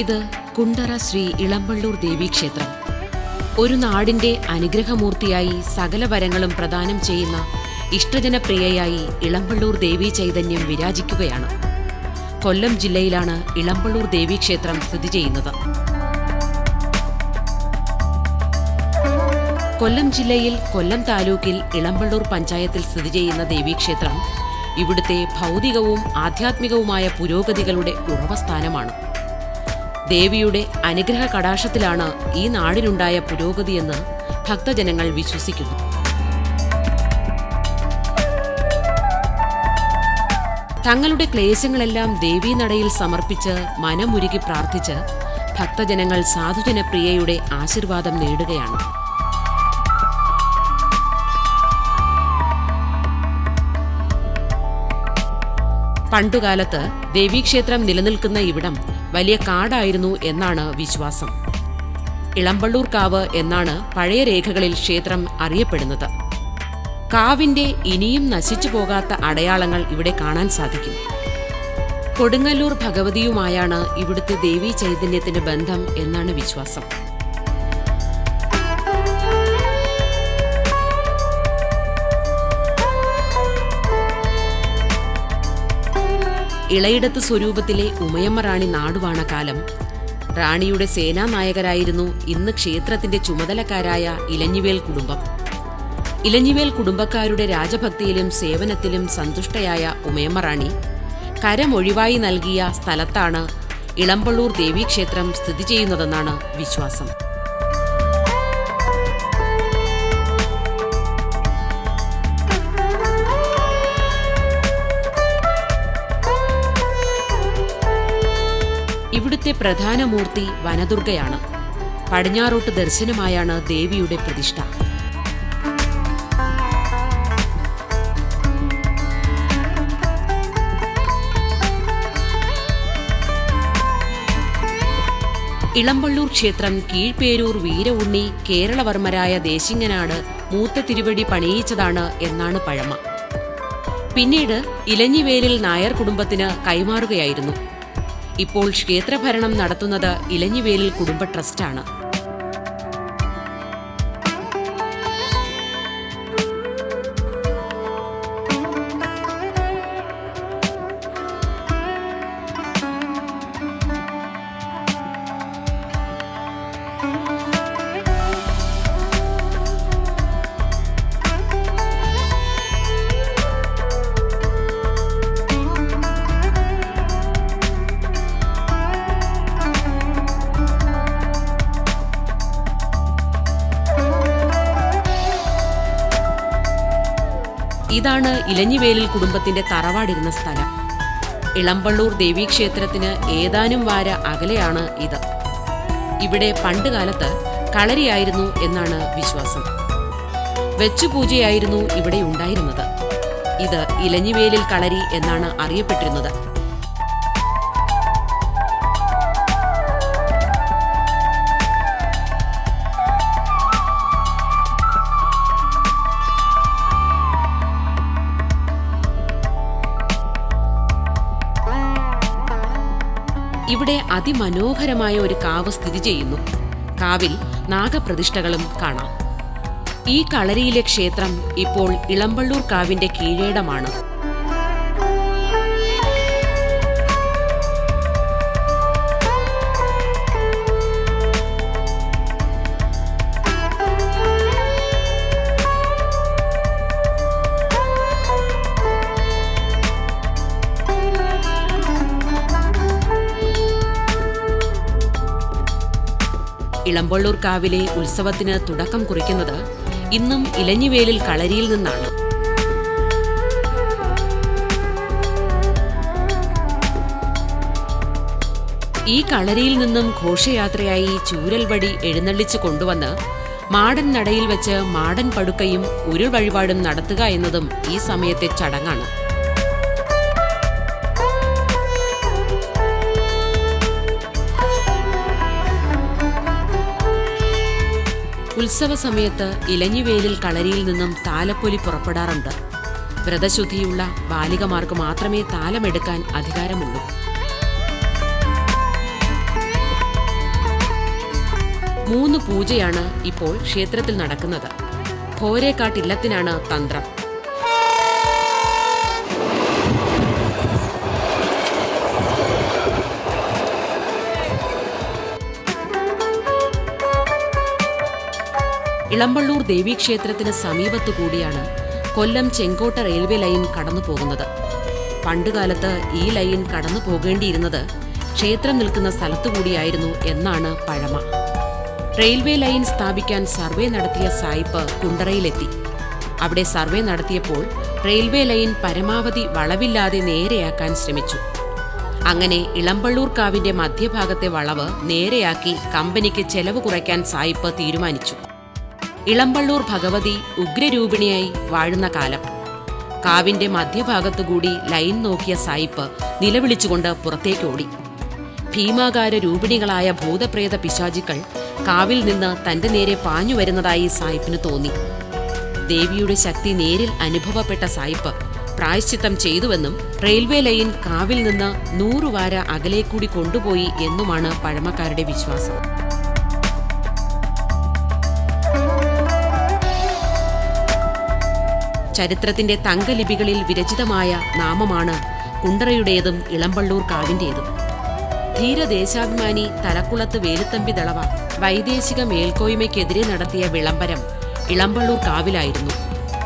ഇത് കുണ്ടറ ശ്രീ ഇളമ്പള്ളൂർ ദേവീക്ഷേത്രം ഒരു നാടിന്റെ അനുഗ്രഹമൂർത്തിയായി സകല വരങ്ങളും പ്രദാനം ചെയ്യുന്ന ഇഷ്ടജനപ്രിയയായി ഇളമ്പള്ളൂർ ദേവീ ചൈതന്യം വിരാജിക്കുകയാണ്. കൊല്ലം ജില്ലയിലാണ് ഇളമ്പള്ളൂർ ദേവീക്ഷേത്രം സ്ഥിതി ചെയ്യുന്നത്. കൊല്ലം ജില്ലയിൽ കൊല്ലം താലൂക്കിൽ ഇളമ്പള്ളൂർ പഞ്ചായത്തിൽ സ്ഥിതി ചെയ്യുന്ന ദേവീക്ഷേത്രം ഇവിടുത്തെ ഭൗതികവും ആധ്യാത്മികവുമായ പുരോഗതികളുടെ ഉറവസ്ഥാനമാണ്. ദേവിയുടെ അനുഗ്രഹ കടാക്ഷത്തിലാണ് ഈ നാടിനുണ്ടായ പുരോഗതിയെന്ന് ഭക്തജനങ്ങൾ വിശ്വസിക്കുന്നു. തങ്ങളുടെ ക്ലേശങ്ങളെല്ലാം ദേവീനടയിൽ സമർപ്പിച്ച് മനമുരുകി പ്രാർത്ഥിച്ച് ഭക്തജനങ്ങൾ സാധുജനപ്രിയയുടെ ആശീർവാദം നേടുകയാണ്. പണ്ടുകാലത്ത് ദേവീക്ഷേത്രം നിലനിൽക്കുന്ന ഇവിടം വലിയ കാടായിരുന്നു എന്നാണ് വിശ്വാസം. ഇളമ്പള്ളൂർ കാവ് എന്നാണ് പഴയ രേഖകളിൽ ക്ഷേത്രം അറിയപ്പെടുന്നത്. കാവിന്റെ ഇനിയും നശിച്ചു പോകാത്ത അടയാളങ്ങൾ ഇവിടെ കാണാൻ സാധിക്കും. കൊടുങ്ങല്ലൂർ ഭഗവതിയുമായാണ് ഇവിടുത്തെ ദേവീ ചൈതന്യത്തിന്റെ ബന്ധം എന്നാണ് വിശ്വാസം. ഇളയിടത്ത് സ്വരൂപത്തിലെ ഉമയമ്മ റാണി നാടുവാണ കാലം. റാണിയുടെ സേനാനായകരായിരുന്നു ഇന്ന് ക്ഷേത്രത്തിന്റെ ചുമതലക്കാരായ ഇലഞ്ഞിവേൽ കുടുംബം. ഇലഞ്ഞിവേൽ കുടുംബക്കാരുടെ രാജഭക്തിയിലും സേവനത്തിലും സന്തുഷ്ടയായ ഉമയമ്മ റാണി കരമൊഴിവായി നൽകിയ സ്ഥലത്താണ് ഇളമ്പള്ളൂർ ദേവീക്ഷേത്രം സ്ഥിതി ചെയ്യുന്നതെന്നാണ് വിശ്വാസം. ഇവിടുത്തെ പ്രധാന മൂർത്തി വനദുർഗയാണ്. പടിഞ്ഞാറോട്ട് ദർശനമായാണ് ദേവിയുടെ പ്രതിഷ്ഠ. ഇളമ്പള്ളൂർ ക്ഷേത്രം കീഴ്പേരൂർ വീരഉണ്ണി കേരളവർമ്മരായ ദേശിങ്ങനാട് മൂത്ത തിരുവടി പണിയിച്ചതാണ് എന്നാണ് പഴമ. പിന്നീട് ഇലഞ്ഞിവേലിൽ നായർ കുടുംബത്തിന് കൈമാറുകയായിരുന്നു. ഇപ്പോൾ ക്ഷേത്രഭരണം നടത്തുന്നത് ഇലഞ്ഞിവേലിൽ കുടുംബ ട്രസ്റ്റാണ് ഇതാണ് ഇലഞ്ഞിവേലിൽ കുടുംബത്തിന്റെ തറവാടിരുന്ന സ്ഥലം. ഇളമ്പള്ളൂർ ദേവീക്ഷേത്രത്തിന് ഏതാനും വാര അകലെയാണ് ഇത്. ഇവിടെ പണ്ടുകാലത്ത് കളരിയായിരുന്നു എന്നാണ് വിശ്വാസം. വെച്ചുപൂജയായിരുന്നു ഇവിടെ ഉണ്ടായിരുന്നത്. ഇത് ഇലഞ്ഞിവേലിൽ കളരി എന്നാണ് അറിയപ്പെട്ടിരുന്നത്. അതിമനോഹരമായ ഒരു കാവ് സ്ഥിതി ചെയ്യുന്നു. കാവിൽ നാഗപ്രതിഷ്ഠകളും കാണാം. ഈ കളരിയിലെ ക്ഷേത്രം ഇപ്പോൾ ഇളമ്പള്ളൂർ കാവിന്റെ കീഴേടമാണ്. ഇളമ്പള്ളൂർ കാവിലെ ഉത്സവത്തിന് തുടക്കം കുറിക്കുന്നത് ഇന്നും ഇലഞ്ഞിവേലിൽ കളരിയിൽ നിന്നാണ്. ഈ കളരിയിൽ നിന്നും ഘോഷയാത്രയായി ചൂരൽവടി എഴുന്നള്ളിച്ച് കൊണ്ടുവന്ന് മാടൻ നടയിൽ വെച്ച് മാടൻ പടുക്കയും ഉരുൾ വഴിപാടും നടത്തുക എന്നതും ഈ സമയത്തെ ചടങ്ങാണ്. ഉത്സവ സമയത്ത് ഇലഞ്ഞിവേലിൽ കളരിയിൽ നിന്നും താലപ്പൊലി പുറപ്പെടാറുണ്ട്. വ്രതശുദ്ധിയുള്ള ബാലികമാർക്ക് മാത്രമേ താലമെടുക്കാൻ അധികാരമുള്ളൂ. മൂന്ന് പൂജയാണ് ഇപ്പോൾ ക്ഷേത്രത്തിൽ നടക്കുന്നത്. ഭോരേക്കാട്ടില്ലത്തിനാണ് തന്ത്രം. ഇളമ്പള്ളൂർ ദേവീക്ഷേത്രത്തിന് സമീപത്തു കൂടിയാണ് കൊല്ലം ചെങ്കോട്ട റെയിൽവേ ലൈൻ കടന്നു പോകുന്നത്. പണ്ടുകാലത്ത് ഈ ലൈൻ കടന്നു പോകേണ്ടിയിരുന്നത് ക്ഷേത്രം നിൽക്കുന്ന സ്ഥലത്തുകൂടിയായിരുന്നു എന്നാണ് പഴമ. റെയിൽവേ ലൈൻ സ്ഥാപിക്കാൻ സർവേ നടത്തിയ സായിപ്പ് കുണ്ടറയിലെത്തി. അവിടെ സർവേ നടത്തിയപ്പോൾ റെയിൽവേ ലൈൻ പരമാവധി വളവില്ലാതെ നേരെയാക്കാൻ ശ്രമിച്ചു. അങ്ങനെ ഇളമ്പള്ളൂർ കാവിന്റെ മധ്യഭാഗത്തെ വളവ് നേരെയാക്കി കമ്പനിക്ക് ചെലവ് കുറയ്ക്കാൻ സായിപ്പ് തീരുമാനിച്ചു. ഇളമ്പള്ളൂർ ഭഗവതി ഉഗ്രരൂപിണിയായി വാഴുന്ന കാലം. കാവിന്റെ മധ്യഭാഗത്തുകൂടി ലൈൻ നോക്കിയ സായിപ്പ് നിലവിളിച്ചുകൊണ്ട് പുറത്തേക്കോടി. ഭീമാകാര രൂപിണികളായ ഭൂതപ്രേത പിശാചുക്കൾ കാവിൽ നിന്ന് തന്റെ നേരെ പാഞ്ഞു വരുന്നതായി സായിപ്പിന് തോന്നി. ദേവിയുടെ ശക്തി നേരിൽ അനുഭവപ്പെട്ട സായിപ്പ് പ്രായശ്ചിത്തം ചെയ്തുവെന്നും റെയിൽവേ ലൈൻ കാവിൽ നിന്ന് നൂറുവാര അകലെ കൂടി കൊണ്ടുപോയി എന്നുമാണ് പഴമക്കാരുടെ വിശ്വാസം. ചരിത്രത്തിന്റെ തങ്കലിപികളിൽ വിരചിതമായ നാമമാണ് കുണ്ടറയുടേതും ഇളമ്പള്ളൂർ കാവിന്റേതും. ധീരദേശാഭിമാനി തലക്കുളത്ത് വേലുത്തമ്പി ദളവ വൈദേശിക മേൽക്കോയ്മയ്ക്കെതിരെ നടത്തിയ വിളംബരം ഇളമ്പള്ളൂർ കാവിലായിരുന്നു.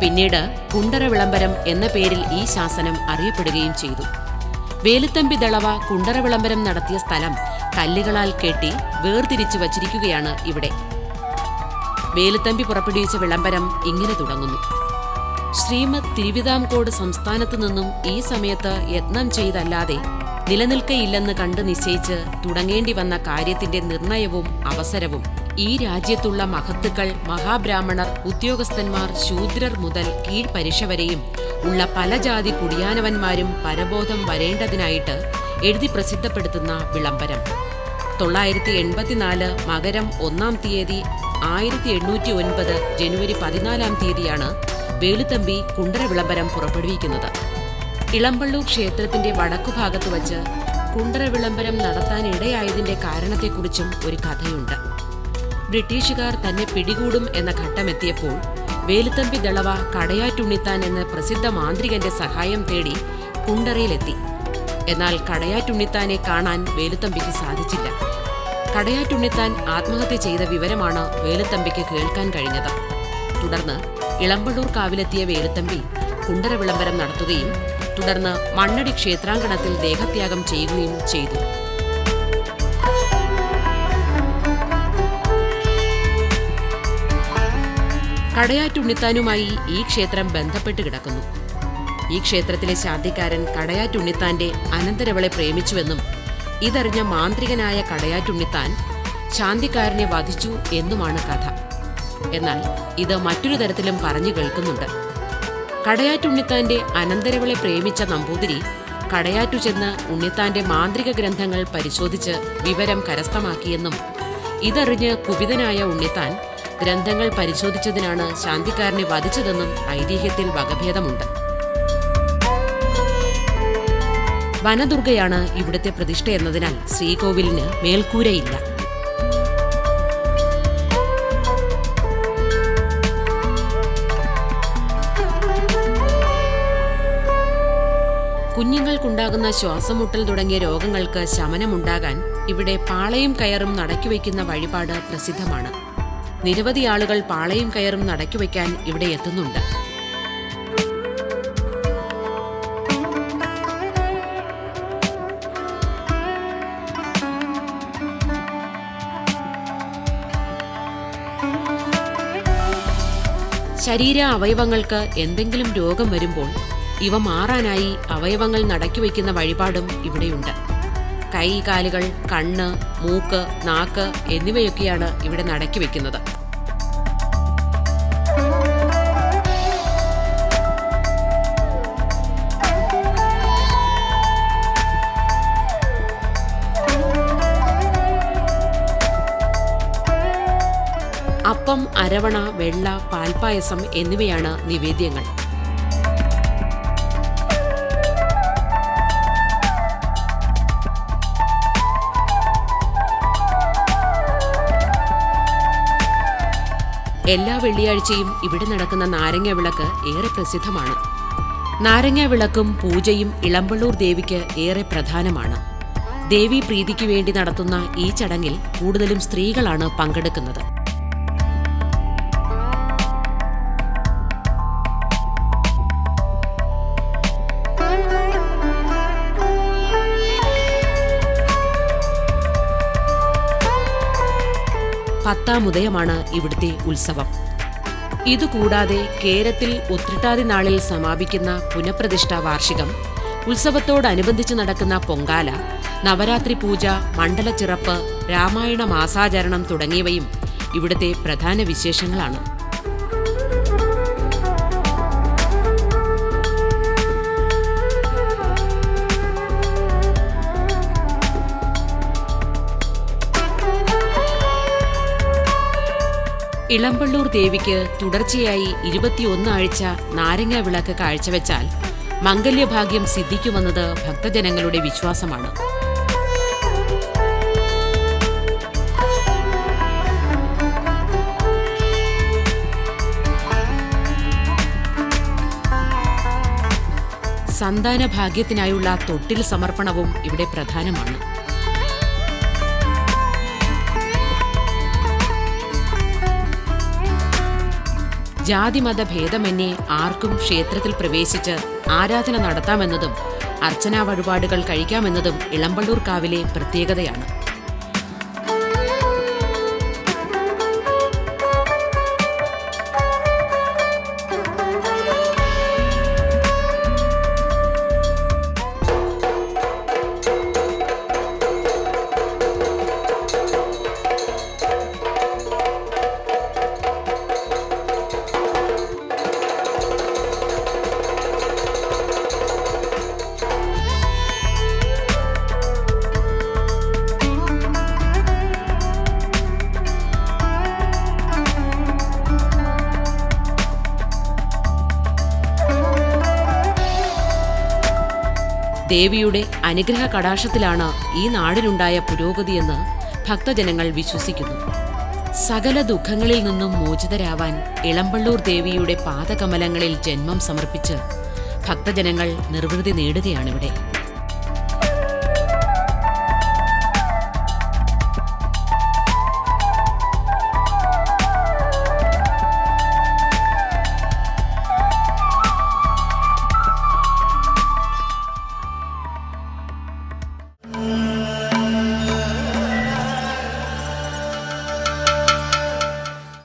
പിന്നീട് കുണ്ടറ വിളംബരം എന്ന പേരിൽ ഈ ശാസനം അറിയപ്പെടുകയും ചെയ്തു. വേലുത്തമ്പി ദളവ കുണ്ടറ വിളംബരം നടത്തിയ സ്ഥലം കല്ലുകളാൽ കെട്ടി വേർതിരിച്ചു വച്ചിരിക്കുകയാണ് ഇവിടെ. വേലുത്തമ്പി പുറപ്പെടുവിച്ച വിളംബരം ഇങ്ങനെ തുടങ്ങുന്നു. ശ്രീമദ് തിരുവിതാംകോട് സംസ്ഥാനത്തു നിന്നും ഈ സമയത്ത് യത്നം ചെയ്തല്ലാതെ നിലനിൽക്കയില്ലെന്ന് കണ്ട് നിശ്ചയിച്ച് തുടങ്ങേണ്ടി വന്ന കാര്യത്തിന്റെ നിർണയവും അവസരവും ഈ രാജ്യത്തുള്ള മഹത്തുക്കൾ മഹാബ്രാഹ്മണർ ഉദ്യോഗസ്ഥന്മാർ ശൂദ്രർ മുതൽ കീഴ്പരിഷവരെയും ഉള്ള പല ജാതി കുടിയാനവന്മാരും പരബോധം വരേണ്ടതിനായിട്ട് എഴുതി പ്രസിദ്ധപ്പെടുത്തുന്ന വിളംബരം. തൊള്ളായിരത്തി എൺപത്തിനാല് മകരം ഒന്നാം തീയതി ആയിരത്തി എണ്ണൂറ്റി ഒൻപത് ജനുവരി പതിനാലാം തീയതിയാണ് വേലുത്തമ്പി കുണ്ടര വിളംബരം പുറപ്പെടുവിക്കുന്നത്. ഇളമ്പള്ളൂർ ക്ഷേത്രത്തിന്റെ വടക്കുഭാഗത്ത് വച്ച് കുണ്ടറ വിളംബരം നടത്താനിടയായതിന്റെ കാരണത്തെക്കുറിച്ചും ഒരു കഥയുണ്ട്. ബ്രിട്ടീഷുകാർ തന്നെ പിടികൂടും എന്ന ഘട്ടമെത്തിയപ്പോൾ വേലുത്തമ്പി ദളവ കടയാറ്റുണ്ണിത്താൻ എന്ന പ്രസിദ്ധ മാന്ത്രികന്റെ സഹായം തേടി കുണ്ടറയിലെത്തി. എന്നാൽ കടയാറ്റുണ്ണിത്താനെ കാണാൻ വേലുത്തമ്പിക്ക് സാധിച്ചില്ല. കടയാറ്റുണ്ണിത്താൻ ആത്മഹത്യ ചെയ്ത വിവരമാണ് വേലുത്തമ്പിക്ക് കേൾക്കാൻ കഴിഞ്ഞത്. തുടർന്ന് ഇളമ്പള്ളൂർ കാവിലെത്തിയ വേലുത്തമ്പി കുണ്ടര വിളംബരം നടത്തുകയും തുടർന്ന് മണ്ണടി ക്ഷേത്രാങ്കണത്തിൽ ദേഹത്യാഗം ചെയ്യുകയും ചെയ്തു. കടയാറ്റുണ്ണിത്താനുമായി ഈ ക്ഷേത്രം ബന്ധപ്പെട്ട് കിടക്കുന്നു. ഈ ക്ഷേത്രത്തിലെ ശാന്തിക്കാരൻ കടയാറ്റുണ്ണിത്താന്റെ അനന്തരവളെ പ്രേമിച്ചുവെന്നും ഇതറിഞ്ഞ മാന്ത്രികനായ കടയാറ്റുണ്ണിത്താൻ ശാന്തിക്കാരനെ വധിച്ചു എന്നുമാണ് കഥ. എന്നാൽ ഇത് മറ്റൊരു തരത്തിലും പറഞ്ഞു കേൾക്കുന്നുണ്ട്. കടയാറ്റുണ്ണിത്താന്റെ അനന്തരവളെ പ്രേമിച്ച നമ്പൂതിരി കടയാറ്റു ചെന്ന് ഉണ്ണിത്താന്റെ മാന്ത്രിക ഗ്രന്ഥങ്ങൾ പരിശോധിച്ച് വിവരം കരസ്ഥമാക്കിയെന്നും ഇതറിഞ്ഞ് കുപിതനായ ഉണ്ണിത്താൻ ഗ്രന്ഥങ്ങൾ പരിശോധിച്ചതിനാണ് ശാന്തിക്കാരനെ വധിച്ചതെന്നും ഐതിഹ്യത്തിൽ വകഭേദമുണ്ട്. വനദുർഗയാണ് ഇവിടുത്തെ പ്രതിഷ്ഠ എന്നതിനാൽ ശ്രീകോവിലിന് മേൽക്കൂരയില്ല. കുഞ്ഞുങ്ങൾക്കുണ്ടാകുന്ന ശ്വാസമുട്ടൽ തുടങ്ങിയ രോഗങ്ങൾക്ക് ശമനമുണ്ടാകാൻ ഇവിടെ പാളയും കയറും നടക്കുവയ്ക്കുന്ന വഴിപാട് പ്രസിദ്ധമാണ്. നിരവധി ആളുകൾ പാളയും കയറും നടക്കുവയ്ക്കാൻ ഇവിടെ എത്തുന്നുണ്ട്. ശരീര അവയവങ്ങൾക്ക് എന്തെങ്കിലും രോഗം വരുമ്പോൾ ഇവ മാറാനായി അവയവങ്ങൾ നടക്കി വയ്ക്കുന്ന വഴിപാടും ഇവിടെയുണ്ട്. കൈ കാലുകൾ കണ്ണ് മൂക്ക് നാക്ക് എന്നിവയൊക്കെയാണ് ഇവിടെ നടക്കി വയ്ക്കുന്നത്. അപ്പം അരവണ വെള്ള പാൽപ്പായസം എന്നിവയാണ് നിവേദ്യങ്ങൾ. എല്ലാ വെള്ളിയാഴ്ചയും ഇവിടെ നടക്കുന്ന നാരങ്ങ വിളക്ക് ഏറെ പ്രസിദ്ധമാണ്. നാരങ്ങ വിളക്കും പൂജയും ഇളമ്പള്ളൂർ ദേവിക്ക് ഏറെ പ്രധാനമാണ്. ദേവി പ്രീതിക്ക് വേണ്ടി നടത്തുന്ന ഈ ചടങ്ങിൽ കൂടുതലും സ്ത്രീകളാണ് പങ്കെടുക്കുന്നത്. പത്താം ഉദയമാണ് ഇവിടുത്തെ ഉത്സവം. ഇതുകൂടാതെ കേരത്തിൽ ഉത്രട്ടാതി നാളിൽ സമാപിക്കുന്ന പുനഃപ്രതിഷ്ഠ വാർഷികം ഉത്സവത്തോടനുബന്ധിച്ച് നടക്കുന്ന പൊങ്കാല നവരാത്രി പൂജ മണ്ഡലച്ചിറപ്പ് രാമായണ മാസാചരണം തുടങ്ങിയവയും ഇവിടുത്തെ പ്രധാന വിശേഷങ്ങളാണ്. ഇളമ്പള്ളൂർ ദേവിക്ക് തുടർച്ചയായി ഇരുപത്തിയൊന്ന് ആഴ്ച നാരങ്ങ വിളക്ക് കാഴ്ചവെച്ചാൽ മംഗല്യഭാഗ്യം സിദ്ധിക്കുമെന്നത് ഭക്തജനങ്ങളുടെ വിശ്വാസമാണ്. സന്താന ഭാഗ്യത്തിനായുള്ള തൊട്ടിൽ സമർപ്പണവും ഇവിടെ പ്രധാനമാണ്. ജാതിമത ഭേദമന്യേ ആർക്കും ക്ഷേത്രത്തിൽ പ്രവേശിച്ച് ആരാധന നടത്താമെന്നതും അർച്ചനാ വഴിപാടുകൾ കഴിക്കാമെന്നതും ഇളമ്പള്ളൂർ കാവിലെ പ്രത്യേകതയാണ് ദേവിയുടെ അനുഗ്രഹ കടാക്ഷത്തിലാണ് ഈ നാടിനുണ്ടായ പുരോഗതിയെന്ന് ഭക്തജനങ്ങൾ വിശ്വസിക്കുന്നു. സകല ദുഃഖങ്ങളിൽ നിന്നും മോചിതരാവാൻ ഇളമ്പള്ളൂർ ദേവിയുടെ പാദകമലങ്ങളിൽ ജന്മം സമർപ്പിച്ച് ഭക്തജനങ്ങൾ നിർവൃതി നേടുകയാണിവിടെ.